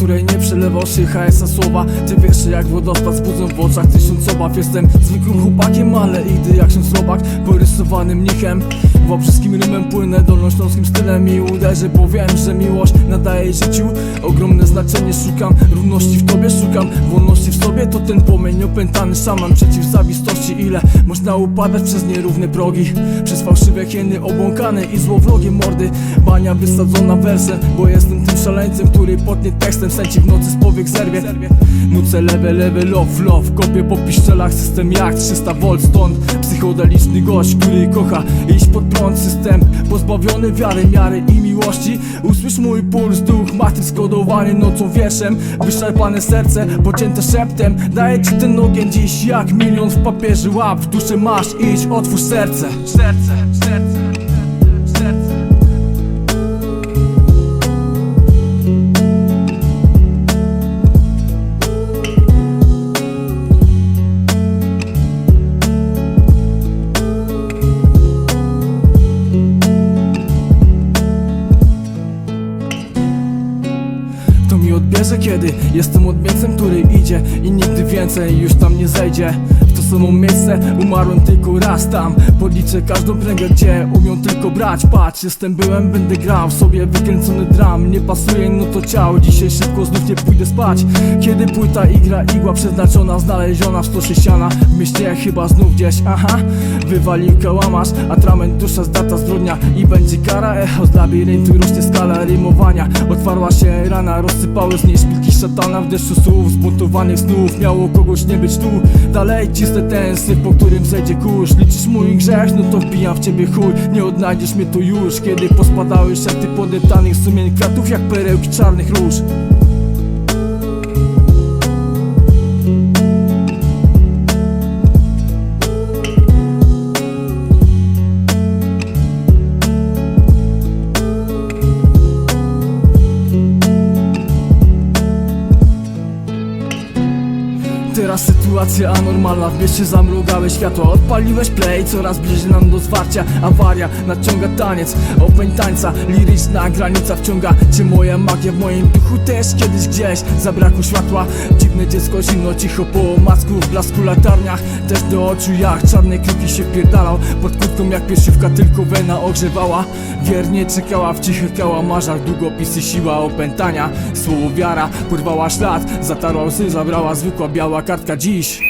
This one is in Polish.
Której nie przelewał się HS-a słowa. Ty wiesz, jak wodospad zbudzą w oczach tysiąc obaw. Jestem zwykłym chłopakiem, ale idę jak się robak Porysowany mnichem Wałbrzyskim rymem płynę dolnośląskim stylem I uderzę, bo wiem, że miłość nadaje życiu. Ogromne znaczenie szukam Równości w tobie szukam. Wolności w sobie to ten płomień opętany. Szaman Przeciw zawistości ile można upadać przez nierówne progi. Przez fałszywe hieny obłąkane i złowrogie mordy. Bania wysadzona wersem, bo jestem tym szaleńcem Który potnie tekstem, sęci w nocy z powiek zerwie. Nucę lewe, lewe, love, love. Kopię po piszczelach, system jak 300 V stąd Psychodeliczny gość, który kocha iść pod prąd System pozbawiony wiary, miary i miłości. Usłysz mój puls, duch, matry skodowany nocą wierszem Wyszarpane serce, pocięte szeptem. Daję ci ten ogień dziś jak milion w papierze łap. W duszy masz, idź, otwórz Serce, serce, serce mi odbierze kiedy jestem odmieńcem, który idzie I nigdy więcej już tam nie zejdzie samo miejsce umarłem tylko raz tam. Podliczę każdą pręgę, gdzie umią tylko brać. Patrz, jestem byłem, będę grał sobie wykręcony dram. Nie pasuje, no to ciało, dzisiaj szybko znów nie pójdę spać. Kiedy płyta igra, igła przeznaczona, znaleziona w stosie siana W mieście chyba znów gdzieś, aha Wywalił kałamarz, atrament dusza z data zbrodnia I będzie kara, echo z labiryntu rośnie skala rymowania. Otwarła się rana, rozsypały z niej szpilki szatana W deszczu słów, zbuntowanych snów. Miało kogoś nie być tu. Dalej cisnę ten syf, po którym zejdzie kurz. Liczysz mój grzech, no to wbijam w ciebie chuj. Nie odnajdziesz mnie tu już Kiedy pospadały szepty podeptanych sumień kwiatów Jak perełki czarnych róż Teraz sytuacja anormalna, w mieście zamrugały światła Odpaliłeś play, coraz bliżej nam do zwarcia Awaria, nadciąga taniec, opęń tańca Liryczna granica wciąga Czy moja magia w moim duchu też kiedyś gdzieś Zabrakło światła, dziwne dziecko zimno Cicho po masku, w blasku latarniach Też do oczu jak czarne kruki się pierdalał Pod kurtką jak piersiówka tylko wena ogrzewała. Wiernie czekała w cichych kałamarzach Długopisy siła opętania Słowo wiara porwała ślad Zatarła łzy, zabrała zwykła biała kartka dziś